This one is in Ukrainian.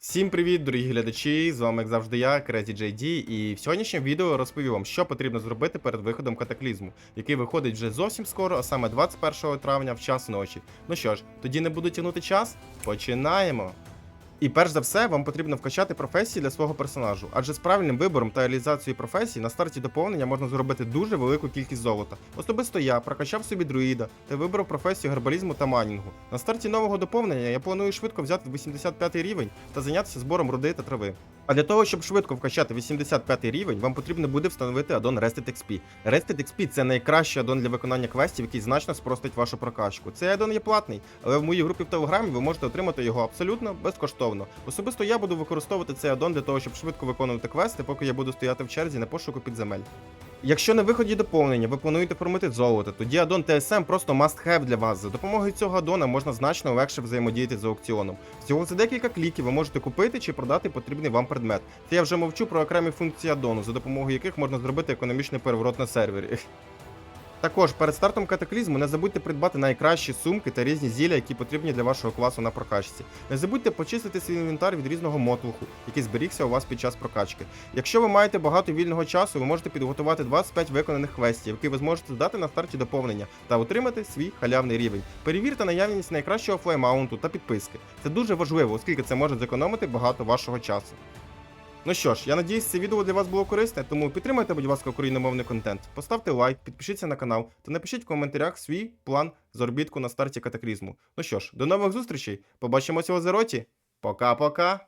Всім привіт, дорогі глядачі! З вами, як завжди, я, Крезі JD, і в сьогоднішньому відео розповім вам, що потрібно зробити перед виходом катаклізму, який виходить вже зовсім скоро, а саме 21 травня в час ночі. Ну що ж, тоді не буду тягнути час? Починаємо! І перш за все, вам потрібно вкачати професії для свого персонажу, адже з правильним вибором та реалізацією професій на старті доповнення можна зробити дуже велику кількість золота. Особисто я прокачав собі друїда та вибрав професію гербалізму та манінгу. На старті нового доповнення я планую швидко взяти 85 рівень та зайнятися збором руди та трави. А для того, щоб швидко вкачати 85 рівень, вам потрібно буде встановити аддон Rested XP. Rested XP це найкращий аддон для виконання квестів, який значно спростить вашу прокачку. Цей аддон є платний, але в моїй групі в Телеграмі ви можете отримати його абсолютно безкоштовно. Особисто я буду використовувати цей аддон для того, щоб швидко виконувати квести, поки я буду стояти в черзі на пошуку підземель. Якщо на виході доповнення ви плануєте формити золото, тоді аддон TSM просто must have для вас. За допомогою цього аддона можна значно легше взаємодіяти з аукціоном. Всього за декілька кліків ви можете купити чи продати потрібний вам предмет. Це я вже мовчу про окремі функції аддону, за допомогою яких можна зробити економічний переворот на сервері. Також перед стартом катаклізму не забудьте придбати найкращі сумки та різні зілля, які потрібні для вашого класу на прокачці. Не забудьте почистити свій інвентар від різного мотлуху, який зберігся у вас під час прокачки. Якщо ви маєте багато вільного часу, ви можете підготувати 25 виконаних квестів, які ви зможете здати на старті доповнення та отримати свій халявний рівень. Перевірте наявність найкращого флеймаунту та підписки. Це дуже важливо, оскільки це може зекономити багато вашого часу. Ну що ж, я надіюсь, це відео для вас було корисне, тому підтримайте, будь ласка, україномовний контент. Поставте лайк, підпишіться на канал та напишіть в коментарях свій план заробітку на старті катаклізму. Ну що ж, до нових зустрічей. Побачимося у Озероті. Пока-пока.